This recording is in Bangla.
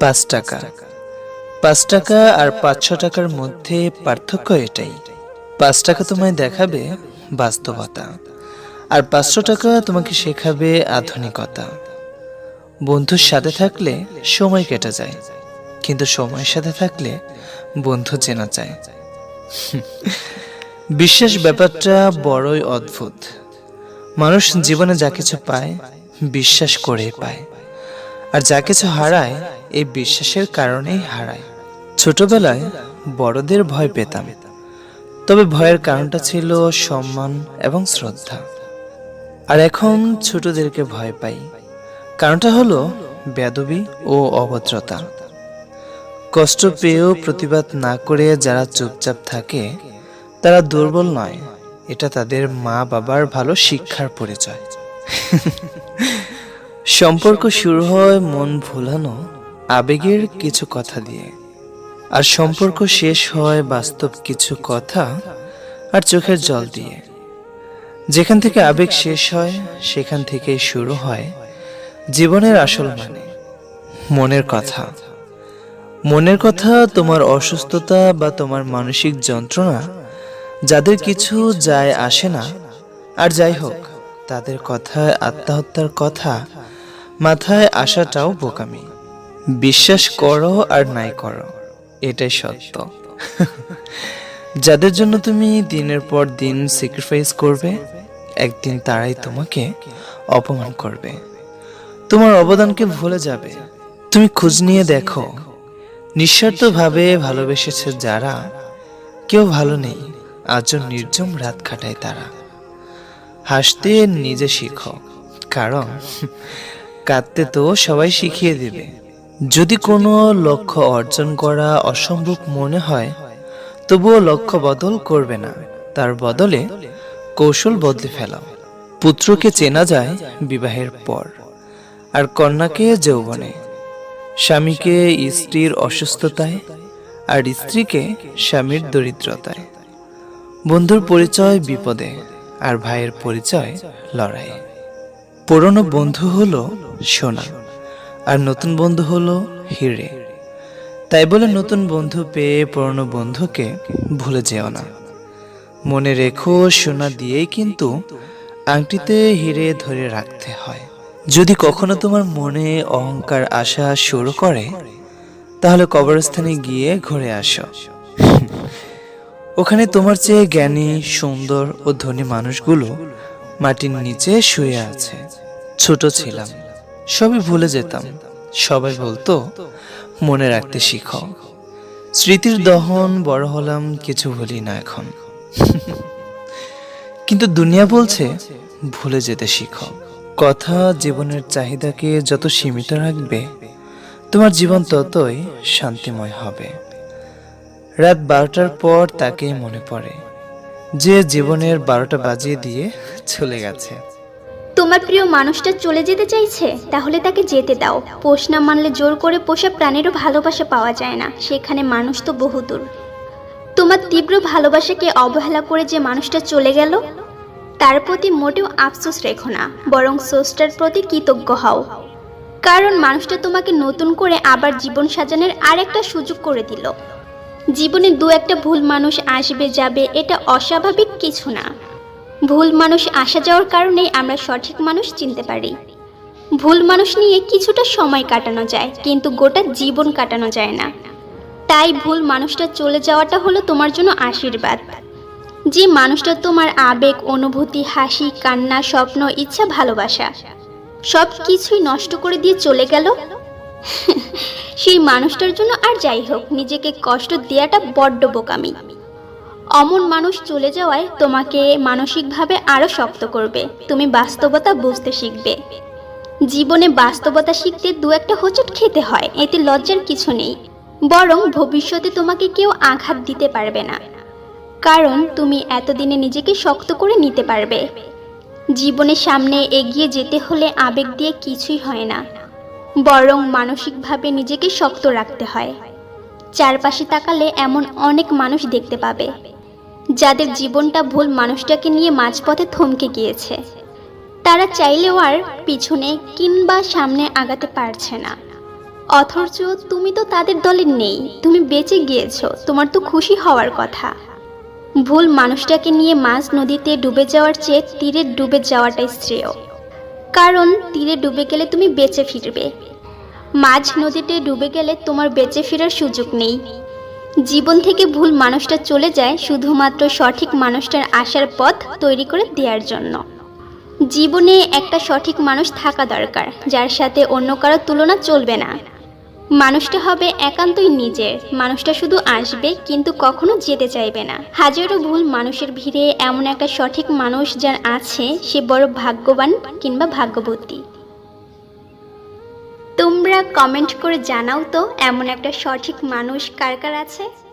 পাঁচ টাকা। পাঁচ টাকা আর পাঁচশো টাকার মধ্যে পার্থক্য এটাই। পাঁচ টাকা তোমায় দেখাবে বাস্তবতা, আর পাঁচশো টাকা তোমাকে শেখাবে আধুনিকতা। বন্ধুর সাথে থাকলে সময় কেটে যায়, কিন্তু সময়ের সাথে থাকলে বন্ধু চেনা যায়। বিশ্বাস ব্যাপারটা বড়ই অদ্ভুত। মানুষ জীবনে যা কিছু পায়, বিশ্বাস করেই পায়। আর যা কিছু হারায়, এই বিশ্বাসের কারণেই হারায়। ছোটবেলায় বড়দের ভয় পেতাম। তবে ভয়ের কারণটা ছিল সম্মান এবং শ্রদ্ধা। আর এখন ছোটদেরকে ভয় পাই। কারণটা হলো বেদবি ও অভদ্রতা। কষ্ট পেয়েও প্রতিবাদ না করে যারা চুপচাপ থাকে, তারা দুর্বল নয়। এটা তাদের মা বাবার ভালো শিক্ষার পরিচয়। সম্পর্ক শুরু হয় মন ভুলানো, আবেগের কিছু কথা দিয়ে। আর সম্পর্ক শেষ হয় বাস্তব কিছু কথা আর চোখের জল দিয়ে। যেখান থেকে আবেগ শেষ হয়, সেখান থেকে শুরু হয় জীবনের আসল মানে মনের কথা। মনের কথা তোমার অসুস্থতা বা তোমার মানসিক যন্ত্রণা যাদের কিছু যায় আসে না, আর যাই হোক, তাদের কথায় আত্মহত্যার কথা, মাথায় আসাটাও বোকামি। বিশ্বাস করো আর নাই করো, এটাই সত্য। যাদের জন্য তুমি দিনের পর দিন স্যাক্রিফাইস করবে, একদিন তারাই তোমাকে অপমান করবে। তোমার অবদানকে ভুলে যাবে। তুমি খোঁজ নিয়ে দেখো, নিঃস্বার্থভাবে ভালোবেসেছে যারা, কেউ ভালো নেই। আজও নির্জম রাত কাটায় তারা। হাসতে নিজে শিখো কারণ কাঁদতে তো সবাই শিখিয়ে দেবে। যদি কোনো লক্ষ্য অর্জন করা অসম্ভব মনে হয়, তবুও লক্ষ্য বদল করবে না। তার বদলে কৌশল বদলে ফেলাও। পুত্রকে চেনা যায় বিবাহের পর, আর কন্যাকে যৌবনে। স্বামীকে স্ত্রীর অসুস্থতায়, আর স্ত্রীকে স্বামীর দরিদ্রতায়। বন্ধুর পরিচয় বিপদে আর ভাইয়ের পরিচয় লড়াই পুরনো বন্ধু হলো সোনা, আর নতুন বন্ধু হলো হিরে। তাই বলে নতুন বন্ধু পেয়ে পুরনো বন্ধুকে ভুলে যেও না। মনে রেখো, সোনা দিয়েই কিন্তু আংটিতে হিরে ধরে রাখতে হয়। যদি কখনো তোমার মনে অহংকার আসা শুরু করে, তাহলে কবরস্থানে গিয়ে ঘুরে আসো। ওখানে তোমার চেয়ে জ্ঞানী, সুন্দর ও ধনী মানুষগুলো মাটির নিচে শুয়ে আছে। ছোট ছিলাম। সবই ভুলে যেতাম। সবাই বলতো, মনে রাখতে শিখো। স্মৃতির দহন বড় হলাম, কিছু ভুলি না এখন। কিন্তু দুনিয়া বলছে, ভুলে যেতে শিখো। কথা জীবনের চাহিদাকে যত সীমিত রাখবে, তোমার জীবন ততই শান্তিময় হবে। রাত বারোটার পর তাকেই মনে পড়ে যে জীবনের বারোটা বাজিয়ে দিয়ে চলে গেছে। তোমার প্রিয় মানুষটা চলে যেতে চাইছে? তাহলে তাকে যেতে দাও। পোষ না মানলে জোর করে পোষা প্রাণেরও ভালোবাসা পাওয়া যায় না। সেখানে মানুষ তো বহুদূর। তোমার তীব্র ভালোবাসাকে অবহেলা করে যে মানুষটা চলে গেল, তার প্রতি মোটেও আফসোস রেখো না, বরং সোস্টার প্রতি কৃতজ্ঞ হও। কারণ মানুষটা তোমাকে নতুন করে আবার জীবন সাজানোর আর একটা সুযোগ করে দিল। জীবনে দু একটা ভুল মানুষ আসবে, যাবে, এটা অস্বাভাবিক কিছু না। ভুল মানুষ আসা যাওয়ার কারণেই আমরা সঠিক মানুষ চিনতে পারি। ভুল মানুষ নিয়ে কিছুটা সময় কাটানো যায়, কিন্তু গোটা জীবন কাটানো যায় না। তাই ভুল মানুষটা চলে যাওয়াটা হলো তোমার জন্য আশীর্বাদ। যে মানুষটা তোমার আবেগ, অনুভূতি, হাসি, কান্না, স্বপ্ন, ইচ্ছা, ভালোবাসা সব কিছুই নষ্ট করে দিয়ে চলে গেল? সেই মানুষটার জন্য আর যাই হোক, নিজেকে কষ্ট দেওয়াটা বড্ড বোকামি। অমন মানুষ চলে যাওয়ায় তোমাকে মানসিকভাবে আরও শক্ত করবে। তুমি বাস্তবতা বুঝতে শিখবে। জীবনে বাস্তবতা শিখতে দু একটা হোঁচট খেতে হয়, এতে লজ্জার কিছু নেই। বরং ভবিষ্যতে তোমাকে কেউ আঘাত দিতে পারবে না। কারণ তুমি এতদিনে নিজেকে শক্ত করে নিতে পারবে। জীবনের সামনে এগিয়ে যেতে হলে আবেগ দিয়ে কিছুই হয় না। বরং মানসিকভাবে নিজেকে শক্ত রাখতে হয়। চারপাশে তাকালে এমন অনেক মানুষ দেখতে পাবে, যাদের জীবনটা ভুল মানুষটাকে নিয়ে মাঝপথে থমকে গিয়েছে। তারা চাইলেও আর পিছনে কিংবা সামনে আগাতে পারছে না। অথচ তুমি তো তাদের দলে নেই, তুমি বেঁচে গিয়েছো, তোমার তো খুশি হওয়ার কথা। ভুল মানুষটাকে নিয়ে মাঝ নদীতে ডুবে যাওয়ার চেয়ে তীরে ডুবে যাওয়াটাই শ্রেয়। কারণ তীরে ডুবে গেলে তুমি বেঁচে ফিরবে। মাঝ নদীতে ডুবে গেলে তোমার বেঁচে ফেরার সুযোগ নেই। জীবন থেকে ভুল মানুষটা চলে যায় শুধুমাত্র সঠিক মানুষটার আসার পথ তৈরি করে দেওয়ার জন্য। জীবনে একটা সঠিক মানুষ থাকা দরকার, যার সাথে অন্য কারও তুলনা চলবে না। মানুষটা হবে একান্তই নিজের। মানুষটা শুধু আসবে, কিন্তু কখনো যেতে চাইবে না। হাজারো ভুল মানুষের ভিড়ে এমন একটা সঠিক মানুষ যার আছে, সে বড় ভাগ্যবান কিংবা ভাগ্যবতী। তোমরা কমেন্ট করে জানাও তো, এমন একটা সঠিক মানুষ কার কার আছে?